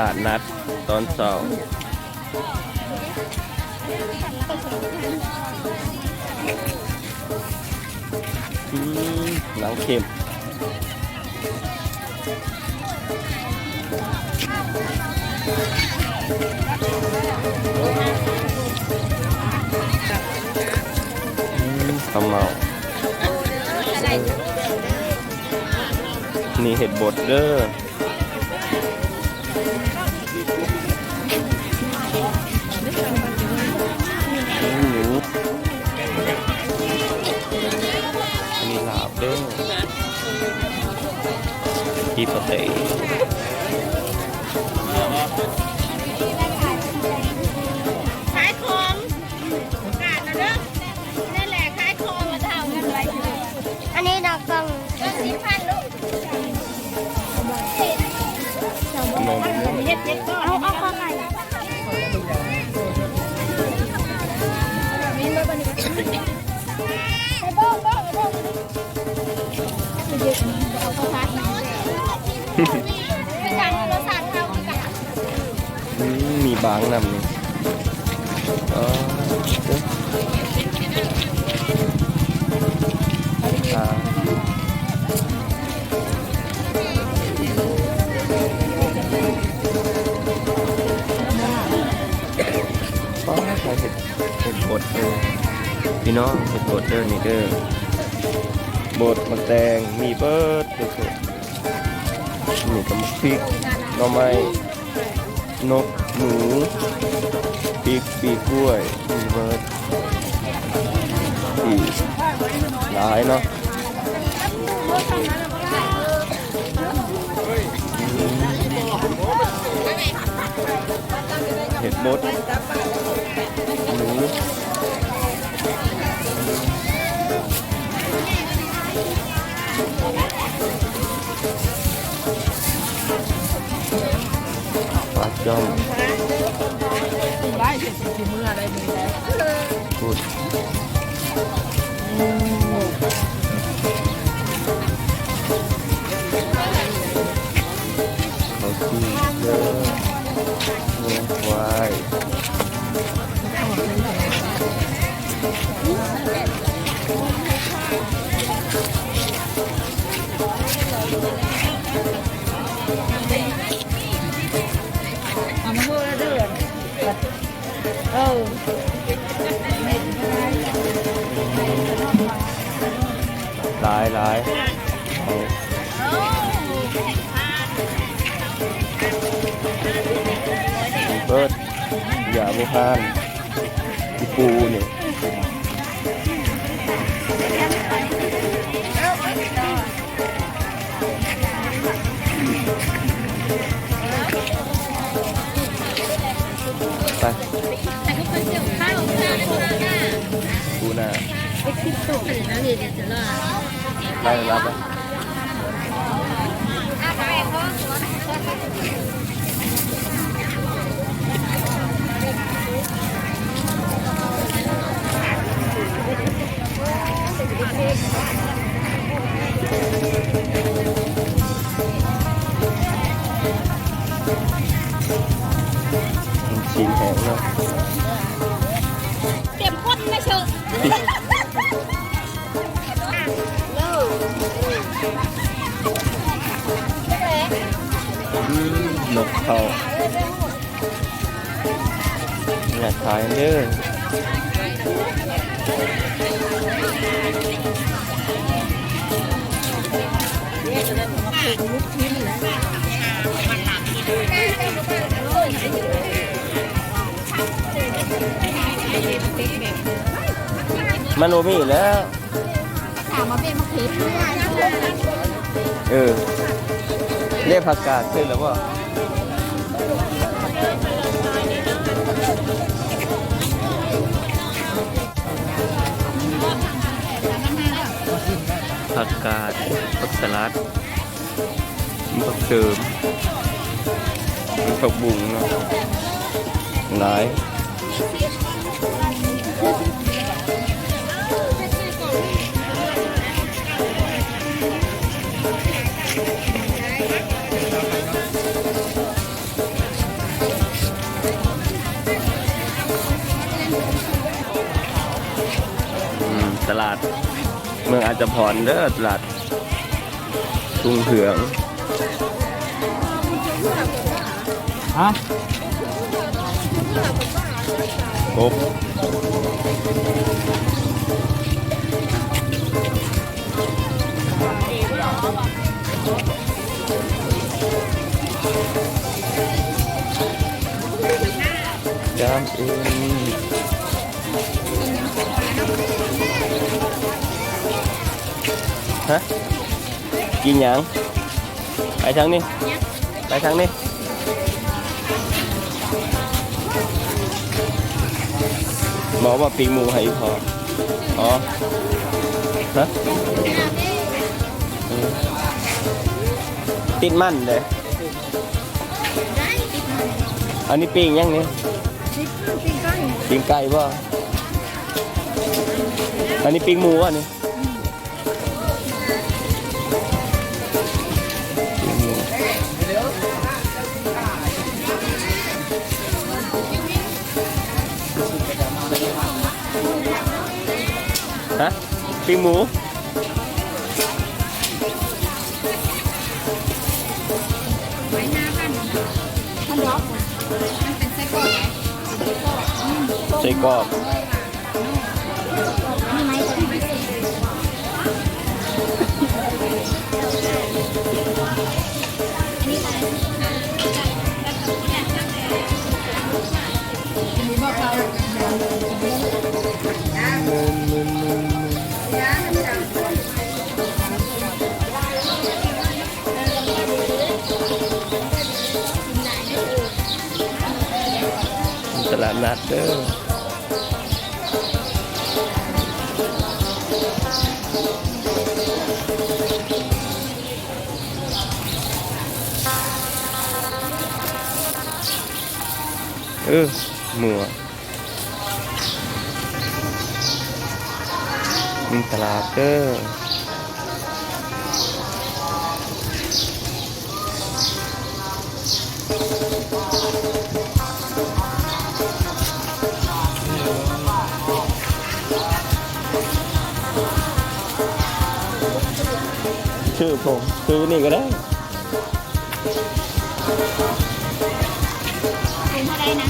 ลาดนัดตอนเช้าอืมหนังเข็มอืมาวเหมานี่เห็ดบดเด้อ ที่ปะ บางนำนี่อ๋อเด้ออ่าป้าใส่เห็ดเห็ดบดเด้อพี่น้องเห็ดบดเด้อนี่เด้อบดมะแตงมีเบิดเด้อเด้อนี่ก็มะพริกหน่อไม้นก หนูปีกปีกล้วยมีเบิดปีหลายเนาะเห็ดมด จ้องได้เสร็จสิมืออะไรมีแล้วพูดเขาขี้เยอะเลี้ยงควายเอ หลายหลายเปิดอย่าบุพานอีปูเนี่ยไป ไอ้คิดตกเลยนะเดี๋ยวจะรอได้รับ นกเขาอยากขายเด้อมันโอมีแล้วถามมาเป็นมะเขือเออ เรียกผักกาดขึ้นแล้วว่าผักกาดผักสลัดผักเติมผักบุ้งเนาะหลาย เมืองอาจจะพรเด้อตลาดทุ่งเผืองฮะกบยามเอง ฮะกินหยังไปทางนี้ ไปทางนี้บอกว่าปีกหมูให้พออ๋อฮะอืมติดมันเลยอันนี้ปีงยังนี่ปีงไก่ป่ะอันนี้ปีงหมูอะนี่ ฮะปีงหมูใลาดนัดเด้อเออหมัวมีตลาดเด้อ ชื่อผมซื้อนี่ก็ได้เป็นเท่าไรนะ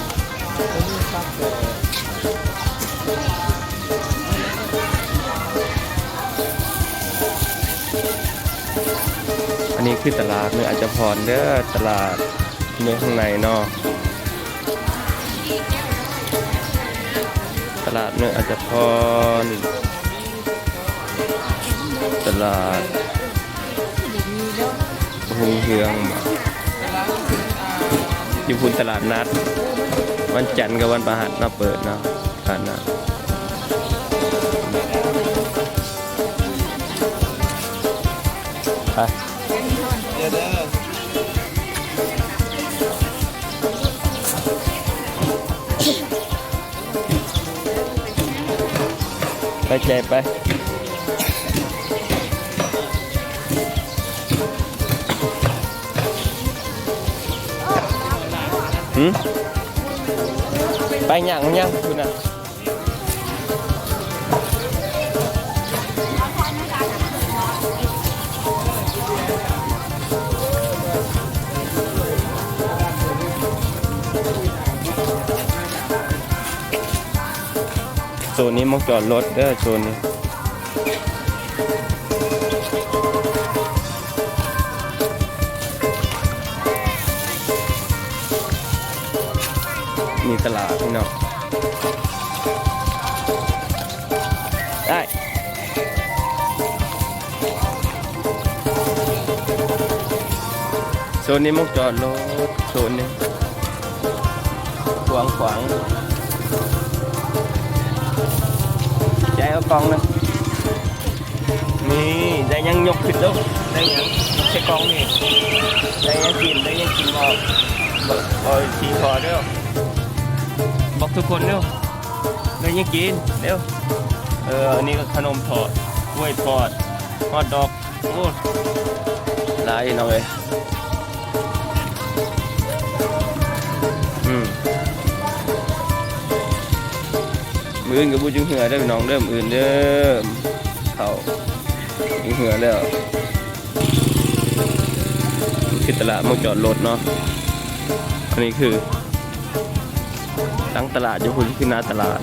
อันนี้คือตลาดเนื้ออาจจะพรเด้อตลาดเนื้อข้างในเนาะตลาดเนื้ออาจจะพรตลาด หุงเฮืองบ่อยู่พุนตลาดนัด วันจันทร์กับวันประหัสเนาะเปิดเนาะตลาดนัดไปไปใจไป ไปหยั่งยังคุณอะโซนนี้มองจอดรถเด้อโซนนี้ ตลาดพี่น้องได้โซนนี้มุกจอดรถโซนนี้ขวางขวางใจเอากล่องนะนี่ได้ยังยกขึ้นแล้วได้ยังใช้กล่องนี่ได้ยังกินได้ยังกินบอกบอกบอกทีพอเด้อ บอกทุกคนเร็วเลยยังกินเร็วเอออันนี้ก็ขนมทอดกล้วยทอดทอดดอกโอ้หลายน้องเลยอืมมือนกับบูจุงเหือได้พี่น้องเริ่มอื่นเริ่มเขาจุเหือแล้วคือตลาดมองจอดรถเนาะอันนี้คือ ทั้งตลาดอยู่คุณคือหน้าตลาด